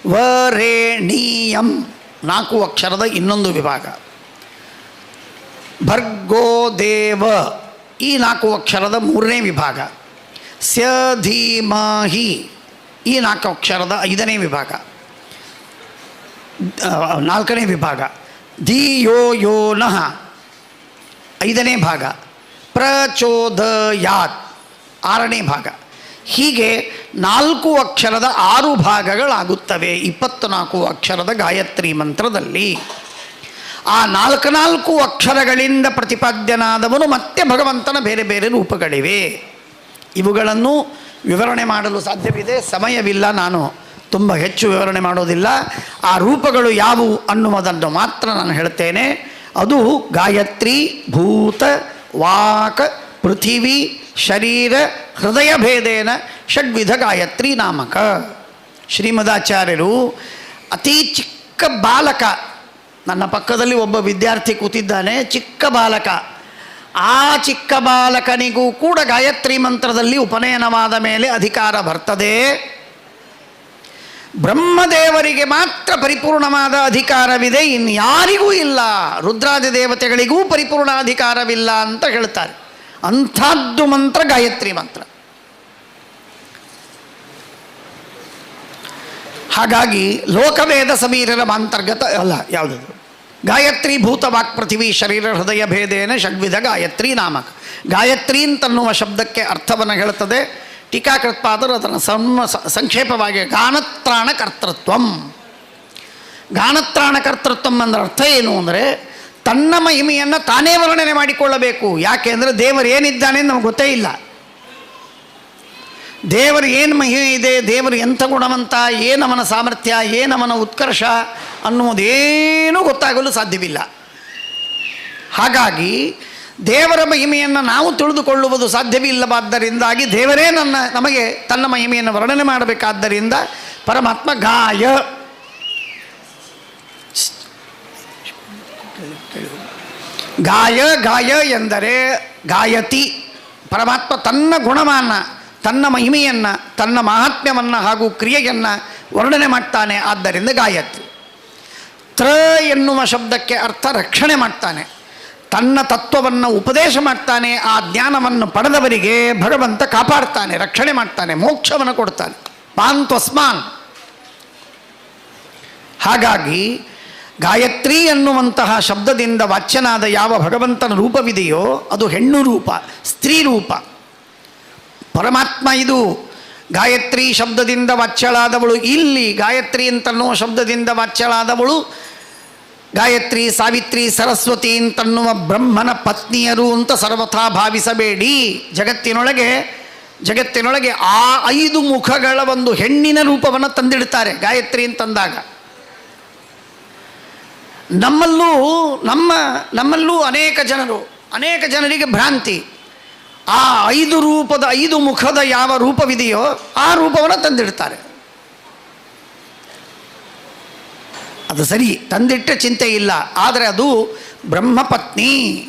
ವರೇಣೀಯಂ. ನಾಲ್ಕು ಅಕ್ಷರದ ಇನ್ನೊಂದು ವಿಭಾಗ. ಭರ್ಗೋ ದೇವ ಈ ನಾಲ್ಕು ಅಕ್ಷರದ ಮೂರನೇ ವಿಭಾಗ. ಸ್ಯ ಧೀಮಹಿ ಈ ನಾಲ್ಕು ಅಕ್ಷರದ ಐದನೇ ವಿಭಾಗ. ನಾಲ್ಕನೇ ವಿಭಾಗ. ಧಿಯೋ ಯೋ ನಃ ಐದನೇ ಭಾಗ. ಪ್ರಚೋದಯಾತ್. ಆರನೇ ಭಾಗ. ಹೀಗೆ ನಾಲ್ಕು ಅಕ್ಷರದ ಆರು ಭಾಗಗಳಾಗುತ್ತವೆ. ಇಪ್ಪತ್ತು ನಾಲ್ಕು ಅಕ್ಷರದ ಗಾಯತ್ರಿ ಮಂತ್ರದಲ್ಲಿ. ಆ ನಾಲ್ಕು ನಾಲ್ಕು ಅಕ್ಷರಗಳಿಂದ ಪ್ರತಿಪಾದ್ಯನಾದವನು ಮತ್ತೆ ಭಗವಂತನ ಬೇರೆ ಬೇರೆ ರೂಪಗಳಿವೆ. ಇವುಗಳನ್ನು ವಿವರಣೆ ಮಾಡಲು ಸಾಧ್ಯವಿದೆ. ಸಮಯವಿಲ್ಲ ನಾನು. ತುಂಬ ಹೆಚ್ಚು ವಿವರಣೆ ಮಾಡೋದಿಲ್ಲ. ಆ ರೂಪಗಳು ಯಾವುವು ಅನ್ನುವುದನ್ನು ಮಾತ್ರ ನಾನು ಹೇಳ್ತೇನೆ. ಅದು ಗಾಯತ್ರಿ, ಭೂತ, ವಾಕ್, ಪೃಥಿವಿ, ಶರೀರ, ಹೃದಯ ಭೇದೇನ, ಷಡ್ವಿಧ ಗಾಯತ್ರಿ ನಾಮಕ. ಶ್ರೀಮದಾಚಾರ್ಯರು ಅತಿ ಚಿಕ್ಕ ಬಾಲಕ, ನನ್ನ ಪಕ್ಕದಲ್ಲಿ ಒಬ್ಬ ವಿದ್ಯಾರ್ಥಿ ಕೂತಿದ್ದಾನೆ, ಚಿಕ್ಕ ಬಾಲಕ. ಆ ಚಿಕ್ಕ ಬಾಲಕನಿಗೂ ಕೂಡ ಗಾಯತ್ರಿ ಮಂತ್ರದಲ್ಲಿ ಉಪನಯನವಾದ ಮೇಲೆ ಅಧಿಕಾರ ಬರ್ತದೆ. ಬ್ರಹ್ಮದೇವರಿಗೆ ಮಾತ್ರ ಪರಿಪೂರ್ಣವಾದ ಅಧಿಕಾರವಿದೆ ಇನ್ಯಾರಿಗೂ ಇಲ್ಲ. ರುದ್ರಾದಿ ದೇವತೆಗಳಿಗೂ ಪರಿಪೂರ್ಣ ಅಧಿಕಾರವಿಲ್ಲ ಅಂತ ಹೇಳ್ತಾರೆ. ಅಂಥದ್ದು ಮಂತ್ರ ಗಾಯತ್ರಿ ಮಂತ್ರ. ಹಾಗಾಗಿ ಲೋಕವೇದ ಸಮೀರರ ಅಂತರ್ಗತ, ಅಲ್ಲ ಯಾವುದು ಗಾಯತ್ರಿ ಭೂತ ವಾಕ್ ಪೃಥಿವಿ ಶರೀರ ಹೃದಯ ಭೇದೇನ ಷಡ್ವಿಧ ಗಾಯತ್ರಿ ನಾಮಕ. ಗಾಯತ್ರಿ ಅಂತನ್ನುವ ಶಬ್ದಕ್ಕೆ ಅರ್ಥವನ್ನು ಹೇಳುತ್ತದೆ. ಟೀಕಾಕೃತ್ಪಾದರು ಅದನ್ನು ಸಣ್ಣ ಸಂಕ್ಷೇಪವಾಗಿ ಗಾನತ್ರಾಣ ಕರ್ತೃತ್ವಂ. ಗಾನತ್ರಾಣ ಕರ್ತೃತ್ವಂ ಅಂದ್ರೆ ಅರ್ಥ ಏನು ಅಂದರೆ ತನ್ನ ಮಹಿಮೆಯನ್ನು ತಾನೇ ವರ್ಣನೆ ಮಾಡಿಕೊಳ್ಳಬೇಕು. ಯಾಕೆ ಅಂದರೆ ದೇವರು ಏನಿದ್ದಾನೆ ನಮಗೆ ಗೊತ್ತೇ ಇಲ್ಲ. ದೇವರು ಏನು ಮಹಿಮೆ ಇದೆ, ದೇವರು ಎಂಥ ಗುಣವಂತ ಏನವನ ಸಾಮರ್ಥ್ಯ ಏನವನ ಉತ್ಕರ್ಷ ಅನ್ನುವುದೇನೂ ಗೊತ್ತಾಗಲು ಸಾಧ್ಯವಿಲ್ಲ. ಹಾಗಾಗಿ ದೇವರ ಮಹಿಮೆಯನ್ನು ನಾವು ತಿಳಿದುಕೊಳ್ಳುವುದು ಸಾಧ್ಯವಿಲ್ಲವಾದ್ದರಿಂದಾಗಿ ದೇವರೇ ನನ್ನ, ನಮಗೆ ತನ್ನ ಮಹಿಮೆಯನ್ನು ವರ್ಣನೆ ಮಾಡಬೇಕಾದ್ದರಿಂದ ಪರಮಾತ್ಮ ಗಾಯ. ಗಾಯ ಗಾಯ ಎಂದರೆ ಗಾಯತಿ. ಪರಮಾತ್ಮ ತನ್ನ ಗುಣಮಾನ ತನ್ನ ಮಹಿಮೆಯನ್ನು, ತನ್ನ ಮಹಾತ್ಮ್ಯವನ್ನು ಹಾಗೂ ಕ್ರಿಯೆಯನ್ನು ವರ್ಣನೆ ಮಾಡ್ತಾನೆ, ಆದ್ದರಿಂದ ಗಾಯತ್ರಿ ತ್ರ ಎನ್ನುವ ಶಬ್ದಕ್ಕೆ ಅರ್ಥ ರಕ್ಷಣೆ ಮಾಡ್ತಾನೆ. ತನ್ನ ತತ್ವವನ್ನು ಉಪದೇಶ ಮಾಡ್ತಾನೆ, ಆ ಜ್ಞಾನವನ್ನು ಪಡೆದವರಿಗೆ ಭಗವಂತ ಕಾಪಾಡ್ತಾನೆ, ರಕ್ಷಣೆ ಮಾಡ್ತಾನೆ, ಮೋಕ್ಷವನ್ನು ಕೊಡ್ತಾನೆ. ಪಾಂತ್ವಸ್ಮಾನ್ ಹಾಗಾಗಿ ಗಾಯತ್ರಿ ಎನ್ನುವಂತಹ ಶಬ್ದದಿಂದ ವಾಚ್ಯನಾದ ಯಾವ ಭಗವಂತನ ರೂಪವಿದೆಯೋ ಅದು ಹೆಣ್ಣು ರೂಪ, ಸ್ತ್ರೀ ರೂಪ. ಪರಮಾತ್ಮ ಇದು ಗಾಯತ್ರಿ ಶಬ್ದದಿಂದ ವಾಚ್ಯಳಾದವಳು. ಇಲ್ಲಿ ಗಾಯತ್ರಿ ಅಂತನ್ನುವ ಶಬ್ದದಿಂದ ವಾಚ್ಯಳಾದವಳು ಗಾಯತ್ರಿ, ಸಾವಿತ್ರಿ, ಸರಸ್ವತಿ ಅಂತನ್ನುವ ಬ್ರಹ್ಮನ ಪತ್ನಿಯರು ಅಂತ ಸರ್ವಥಾ ಭಾವಿಸಬೇಡಿ. ಜಗತ್ತಿನೊಳಗೆ ಜಗತ್ತಿನೊಳಗೆ ಆ ಐದು ಮುಖಗಳ ಒಂದು ಹೆಣ್ಣಿನ ರೂಪವನ್ನು ತಂದಿಡ್ತಾರೆ ಗಾಯತ್ರಿ ಅಂತಂದಾಗ. ನಮ್ಮಲ್ಲೂ, ನಮ್ಮ, ನಮ್ಮಲ್ಲೂ ಅನೇಕ ಜನರು, ಅನೇಕ ಜನರಿಗೆ ಭ್ರಾಂತಿ. ಆ ಐದು ರೂಪದ, ಐದು ಮುಖದ ಯಾವ ರೂಪವಿದೆಯೋ ಆ ರೂಪವನ್ನು ತಂದಿಡ್ತಾರೆ. ಅದು ಸರಿ, ತಂದಿಟ್ಟ ಚಿಂತೆ ಇಲ್ಲ. ಆದರೆ ಅದು ಬ್ರಹ್ಮಪತ್ನಿ,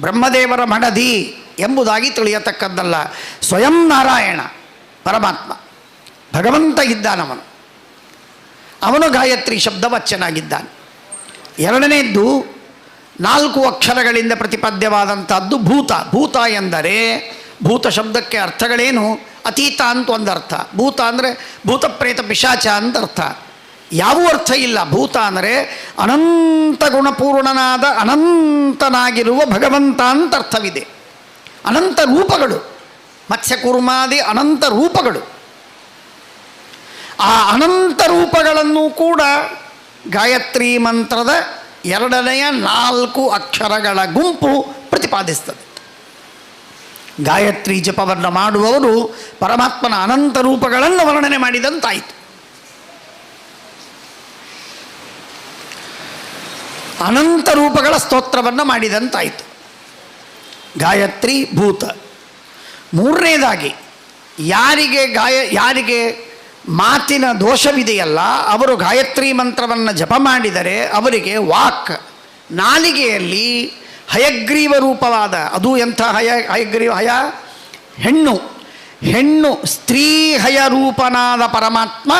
ಬ್ರಹ್ಮದೇವರ ಮಡದಿ ಎಂಬುದಾಗಿ ತಿಳಿಯತಕ್ಕದ್ದಲ್ಲ. ಸ್ವಯಂ ನಾರಾಯಣ, ಪರಮಾತ್ಮ. ಭಗವಂತ ಇದ್ದಾನವನು. ಅವನು ಗಾಯತ್ರಿ ಶಬ್ದವಚ್ಚನಾಗಿದ್ದಾನೆ. ಎರಡನೇದ್ದು, ನಾಲ್ಕು ಅಕ್ಷರಗಳಿಂದ ಪ್ರತಿಪದ್ಯವಾದಂಥದ್ದು ಭೂತ. ಭೂತ ಎಂದರೆ, ಭೂತ ಶಬ್ದಕ್ಕೆ ಅರ್ಥಗಳೇನು? ಅತೀತ ಅಂತ ಒಂದು ಅರ್ಥ ಭೂತ ಅಂದರೆ ಭೂತ ಪ್ರೇತ ಪಿಶಾಚ ಅಂತ ಅರ್ಥ. ಯಾವ ಅರ್ಥ ಇಲ್ಲ. ಭೂತ ಅಂದರೆ ಅನಂತ ಗುಣಪೂರ್ಣನಾದ ಅನಂತನಾಗಿರುವ ಭಗವಂತ ಅಂತ ಅರ್ಥವಿದೆ. ಅನಂತ ರೂಪಗಳು. ಮತ್ಸ್ಯಕುರ್ಮಾದಿ ಅನಂತ ರೂಪಗಳು. ಆ ಅನಂತ ರೂಪಗಳನ್ನು ಕೂಡ ಗಾಯತ್ರಿ ಮಂತ್ರದ ಎರಡನೆಯ ನಾಲ್ಕು ಅಕ್ಷರಗಳ ಗುಂಪು ಪ್ರತಿಪಾದಿಸ್ತದೆ. ಗಾಯತ್ರಿ ಜಪವನ್ನು ಮಾಡುವವರು ಪರಮಾತ್ಮನ ಅನಂತ ರೂಪಗಳನ್ನು ವರ್ಣನೆ ಮಾಡಿದಂತಾಯಿತು. ಅನಂತ ರೂಪಗಳ ಸ್ತೋತ್ರವನ್ನು ಮಾಡಿದಂತಾಯಿತು. ಗಾಯತ್ರಿ ಭೂತ. ಮೂರನೇದಾಗಿ, ಯಾರಿಗೆ ಗಾಯ, ಯಾರಿಗೆ ಮಾತಿನ ದೋಷವಿದೆಯಲ್ಲ, ಅವರು ಗಾಯತ್ರಿ ಮಂತ್ರವನ್ನು ಜಪ ಮಾಡಿದರೆ ಅವರಿಗೆ ವಾಕ್, ನಾಲಿಗೆಯಲ್ಲಿ ಹಯಗ್ರೀವ ರೂಪವಾದ, ಅದು ಎಂಥ ಹಯ, ಹಯಗ್ರೀವ ಹಯ? ಹೆಣ್ಣು. ಹೆಣ್ಣು ಸ್ತ್ರೀ ಹಯ ರೂಪನಾದ ಪರಮಾತ್ಮ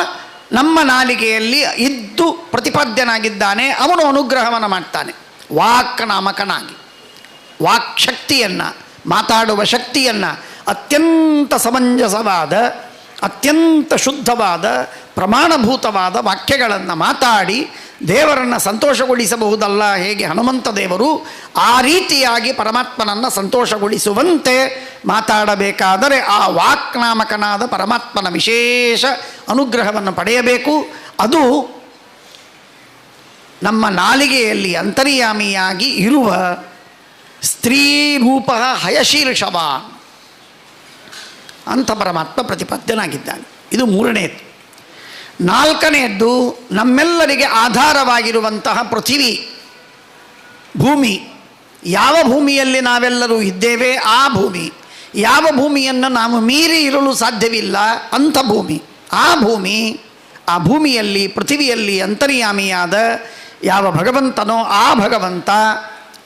ನಮ್ಮ ನಾಲಿಗೆಯಲ್ಲಿ ಇದ್ದು ಪ್ರತಿಪಾದ್ಯನಾಗಿದ್ದಾನೆ, ಅವನು ಅನುಗ್ರಹವನ್ನು ಮಾಡ್ತಾನೆ. ವಾಕ್ ನಾಮಕನಾಗಿ ವಾಕ್ ಶಕ್ತಿಯನ್ನು ಮಾತಾಡುವ ಶಕ್ತಿಯನ್ನು ಅತ್ಯಂತ ಸಮಂಜಸವಾದ, ಅತ್ಯಂತ ಶುದ್ಧವಾದ, ಪ್ರಮಾಣಭೂತವಾದ ವಾಕ್ಯಗಳನ್ನು ಮಾತಾಡಿ ದೇವರನ್ನು ಸಂತೋಷಗೊಳಿಸಬಹುದಲ್ಲ ಹೇಗೆ ಹನುಮಂತ ದೇವರು, ಆ ರೀತಿಯಾಗಿ ಪರಮಾತ್ಮನನ್ನು ಸಂತೋಷಗೊಳಿಸುವಂತೆ ಮಾತಾಡಬೇಕಾದರೆ ಆ ವಾಕ್ನಾಮಕನಾದ ಪರಮಾತ್ಮನ ವಿಶೇಷ ಅನುಗ್ರಹವನ್ನು ಪಡೆಯಬೇಕು. ಅದು ನಮ್ಮ ನಾಲಿಗೆಯಲ್ಲಿ ಅಂತರ್ಯಾಮಿಯಾಗಿ ಇರುವ ಸ್ತ್ರೀ ರೂಪ ಹಯಶೀರ್ಷವ ಅಂತ ಪರಮಾತ್ಮ ಪ್ರತಿಪಾದ್ಯನಾಗಿದ್ದಾನೆ. ಇದು ಮೂರನೆಯದು ನಾಲ್ಕನೆಯದ್ದು ನಮ್ಮೆಲ್ಲರಿಗೆ ಆಧಾರವಾಗಿರುವಂತಹ ಪೃಥಿವಿ. ಭೂಮಿ. ಯಾವ ಭೂಮಿಯಲ್ಲಿ ನಾವೆಲ್ಲರೂ ಇದ್ದೇವೆ? ಆ ಭೂಮಿ. ಯಾವ ಭೂಮಿಯನ್ನು ನಾವು ಮೀರಿ ಇರಲು ಸಾಧ್ಯವಿಲ್ಲ? ಅಂಥ ಭೂಮಿ. ಆ ಭೂಮಿ, ಆ ಭೂಮಿಯಲ್ಲಿ, ಪೃಥಿವಿಯಲ್ಲಿ ಅಂತರ್ಯಾಮಿಯಾದ ಯಾವ ಭಗವಂತನೋ ಆ ಭಗವಂತ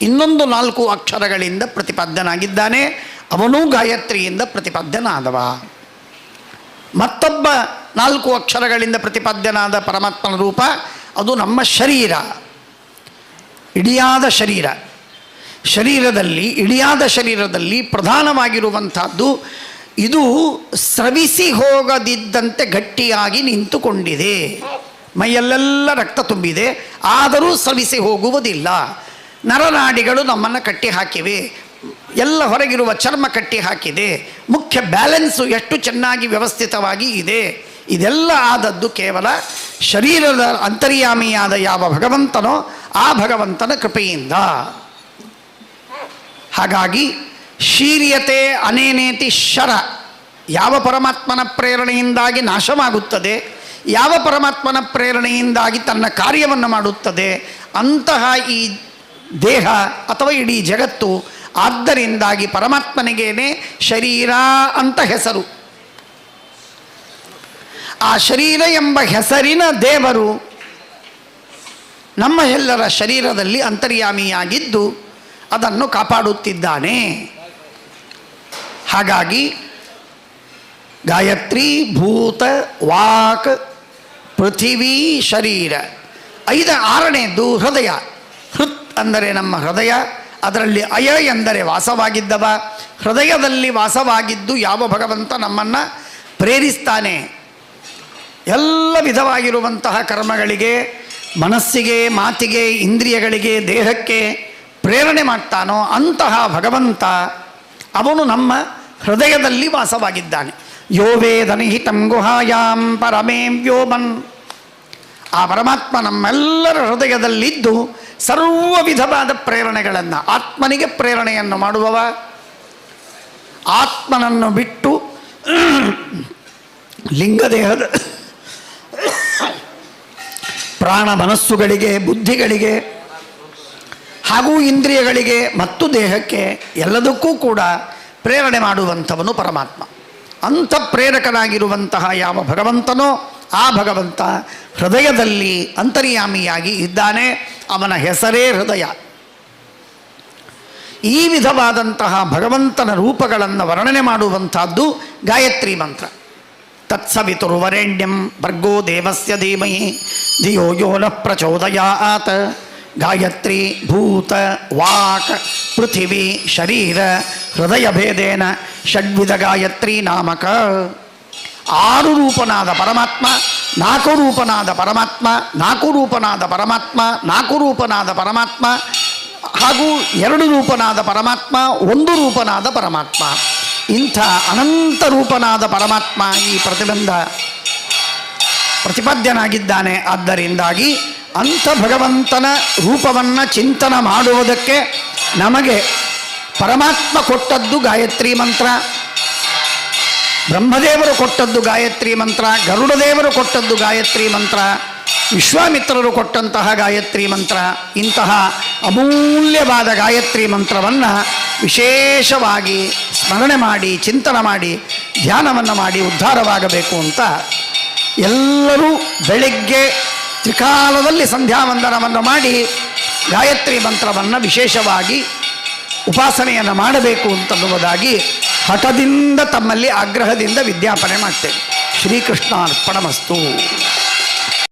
ಇನ್ನೊಂದು ನಾಲ್ಕು ಅಕ್ಷರಗಳಿಂದ ಪ್ರತಿಪಾದ್ಯನಾಗಿದ್ದಾನೆ. ಅವನೂ ಗಾಯತ್ರಿಯಿಂದ ಪ್ರತಿಪಾದ್ಯನಾದವ. ಮತ್ತೊಬ್ಬ ನಾಲ್ಕು ಅಕ್ಷರಗಳಿಂದ ಪ್ರತಿಪಾದ್ಯನಾದ ಪರಮಾತ್ಮನ ರೂಪ, ಅದು ನಮ್ಮ ಶರೀರ. ಇಡಿಯಾದ ಶರೀರ. ಶರೀರದಲ್ಲಿ, ಇಡಿಯಾದ ಶರೀರದಲ್ಲಿ ಪ್ರಧಾನವಾಗಿರುವಂಥದ್ದು, ಇದು ಸ್ರವಿಸಿ ಹೋಗದಿದ್ದಂತೆ ಗಟ್ಟಿಯಾಗಿ ನಿಂತುಕೊಂಡಿದೆ. ಮೈಯಲ್ಲೆಲ್ಲ ರಕ್ತ ತುಂಬಿದೆ, ಆದರೂ ಸ್ರವಿಸಿ ಹೋಗುವುದಿಲ್ಲ. ನರನಾಡಿಗಳು ನಮ್ಮನ್ನು ಕಟ್ಟಿ ಹಾಕಿವೆ ಎಲ್ಲ ಹೊರಗಿರುವ ಚರ್ಮ ಕಟ್ಟಿ ಹಾಕಿದೆ ಮುಖ್ಯ ಬ್ಯಾಲೆನ್ಸು ಎಷ್ಟು ಚೆನ್ನಾಗಿ ವ್ಯವಸ್ಥಿತವಾಗಿ ಇದೆ. ಇದೆಲ್ಲ ಆದದ್ದು ಕೇವಲ ಶರೀರದ ಅಂತರ್ಯಾಮಿಯಾದ ಯಾವ ಭಗವಂತನೋ ಆ ಭಗವಂತನ ಕೃಪೆಯಿಂದ. ಹಾಗಾಗಿ ಶೀರ್ಯತೆ ಅನೇನೇತಿ ಶರ ಯಾವ ಪರಮಾತ್ಮನ ಪ್ರೇರಣೆಯಿಂದಾಗಿ ನಾಶವಾಗುತ್ತದೆ, ಯಾವ ಪರಮಾತ್ಮನ ಪ್ರೇರಣೆಯಿಂದಾಗಿ ತನ್ನ ಕಾರ್ಯವನ್ನು ಮಾಡುತ್ತದೆ, ಅಂತಹ ಈ ದೇಹ ಅಥವಾ ಇಡೀ ಜಗತ್ತು ಆದ್ದರಿಂದಾಗಿ ಪರಮಾತ್ಮನಿಗೇನೆ ಶರೀರ ಅಂತ ಹೆಸರು. ಆ ಶರೀರ ಎಂಬ ಹೆಸರಿನ ದೇವರು ನಮ್ಮ ಎಲ್ಲರ ಶರೀರದಲ್ಲಿ ಅಂತರ್ಯಾಮಿಯಾಗಿದ್ದು ಅದನ್ನು ಕಾಪಾಡುತ್ತಿದ್ದಾನೆ. ಹಾಗಾಗಿ ಗಾಯತ್ರಿ, ಭೂತ, ವಾಕ್, ಪೃಥಿವೀ, ಶರೀರ ಐದ ಆರನೇದು ಹೃದಯ. ಹೃತ್ ಅಂದರೆ ನಮ್ಮ ಹೃದಯ, ಅದರಲ್ಲಿ ಅಯ ಎಂದರೆ ವಾಸವಾಗಿದ್ದವ. ಹೃದಯದಲ್ಲಿ ವಾಸವಾಗಿದ್ದು ಯಾವ ಭಗವಂತ ನಮ್ಮನ್ನು ಪ್ರೇರಿಸ್ತಾನೆ. ಎಲ್ಲ ವಿಧವಾಗಿರುವಂತಹ ಕರ್ಮಗಳಿಗೆ, ಮನಸ್ಸಿಗೆ, ಮಾತಿಗೆ, ಇಂದ್ರಿಯಗಳಿಗೆ, ದೇಹಕ್ಕೆ ಪ್ರೇರಣೆ ಮಾಡ್ತಾನೋ ಅಂತಹ ಭಗವಂತ ಅವನು ನಮ್ಮ ಹೃದಯದಲ್ಲಿ ವಾಸವಾಗಿದ್ದಾನೆ. ಯೋ ವೇದನಿಹಿತಂ ಗುಹಾಯಾಂ ಪರಮೇಂ ವ್ಯೋಮನ್. ಆ ಪರಮಾತ್ಮ ನಮ್ಮೆಲ್ಲರ ಹೃದಯದಲ್ಲಿದ್ದು ಸರ್ವ ವಿಧವಾದ ಪ್ರೇರಣೆಗಳನ್ನು, ಆತ್ಮನಿಗೆ ಪ್ರೇರಣೆಯನ್ನು ಮಾಡುವವ. ಆತ್ಮನನ್ನು ಬಿಟ್ಟು [CLEARS THROAT] ಲಿಂಗದೇಹದ ಪ್ರಾಣ ಮನಸ್ಸುಗಳಿಗೆ, ಬುದ್ಧಿಗಳಿಗೆ, ಹಾಗೂ ಇಂದ್ರಿಯಗಳಿಗೆ, ಮತ್ತು ದೇಹಕ್ಕೆ ಎಲ್ಲದಕ್ಕೂ ಕೂಡ ಪ್ರೇರಣೆ ಮಾಡುವಂಥವನು ಪರಮಾತ್ಮ. ಅಂಥ ಪ್ರೇರಕನಾಗಿರುವಂತಹ ಯಾವ ಭಗವಂತನೋ ಆ ಭಗವಂತ ಹೃದಯದಲ್ಲಿ ಅಂತರ್ಯಾಮಿಯಾಗಿ ಇದ್ದಾನೆ. ಅವನ ಹೆಸರೇ ಹೃದಯ. ಈ ವಿಧವಾದಂತಹ ಭಗವಂತನ ರೂಪಗಳನ್ನು ವರ್ಣನೆ ಮಾಡುವಂಥದ್ದು ಗಾಯತ್ರಿ ಮಂತ್ರ. ತತ್ಸವಿತುರ್ವರೆಣ್ಯಂ ಭರ್ಗೋ ದೇವಸ್ಯ ಧೀಮಹಿ ಧಿಯೋ ಯೋ ನ ಪ್ರಚೋದಯಾತ್ ಗಾಯತ್ರಿ ಭೂತ ವಾಕ್ ಪೃಥಿವಿ ಶರೀರ ಹೃದಯ ಭೇದೇನ ಷಡ್ವಿಧ ಗಾಯತ್ರಿ ನಾಮಕ ಆರು ರೂಪನಾದ ಪರಮಾತ್ಮ ನಾಲ್ಕು ರೂಪನಾದ ಪರಮಾತ್ಮ ನಾಲ್ಕು ರೂಪನಾದ ಪರಮಾತ್ಮ ನಾಲ್ಕು ರೂಪನಾದ ಪರಮಾತ್ಮ ಹಾಗೂ ಎರಡು ರೂಪನಾದ ಪರಮಾತ್ಮ, ಒಂದು ರೂಪನಾದ ಪರಮಾತ್ಮ. ಇಂಥ ಅನಂತ ರೂಪನಾದ ಪರಮಾತ್ಮ ಈ ಪ್ರತಿಬಂಧ ಪ್ರತಿಪಾದ್ಯನಾಗಿದ್ದಾನೆ. ಆದ್ದರಿಂದಾಗಿ ಅಂಥ ಭಗವಂತನ ರೂಪವನ್ನು ಚಿಂತನ ಮಾಡುವುದಕ್ಕೆ ನಮಗೆ ಪರಮಾತ್ಮ ಕೊಟ್ಟದ್ದು ಗಾಯತ್ರಿ ಮಂತ್ರ, ಬ್ರಹ್ಮದೇವರು ಕೊಟ್ಟದ್ದು ಗಾಯತ್ರಿ ಮಂತ್ರ, ಗರುಡದೇವರು ಕೊಟ್ಟದ್ದು ಗಾಯತ್ರಿ ಮಂತ್ರ ವಿಶ್ವಾಮಿತ್ರರು ಕೊಟ್ಟಂತಹ ಗಾಯತ್ರಿ ಮಂತ್ರ, ಇಂತಹ ಅಮೂಲ್ಯವಾದ ಗಾಯತ್ರಿ ಮಂತ್ರವನ್ನು ವಿಶೇಷವಾಗಿ ಸ್ಮರಣೆ ಮಾಡಿ, ಚಿಂತನೆ ಮಾಡಿ, ಧ್ಯಾನವನ್ನು ಮಾಡಿ ಉದ್ಧಾರವಾಗಬೇಕು ಅಂತ ಎಲ್ಲರೂ ಬೆಳಿಗ್ಗೆ ತ್ರಿಕಾಲದಲ್ಲಿ ಸಂಧ್ಯಾವಂದನವನ್ನು ಮಾಡಿ ಗಾಯತ್ರಿ ಮಂತ್ರವನ್ನು ವಿಶೇಷವಾಗಿ ಉಪಾಸನೆಯನ್ನು ಮಾಡಬೇಕು ಅಂತನ್ನುವುದಾಗಿ ಹಠದಿಂದ ತಮ್ಮಲ್ಲಿ ಆಗ್ರಹದಿಂದ ವಿದ್ಯಾಪನೆ ಮಾಡ್ತೇವೆ. ಶ್ರೀಕೃಷ್ಣ ಅರ್ಪಣಮಸ್ತು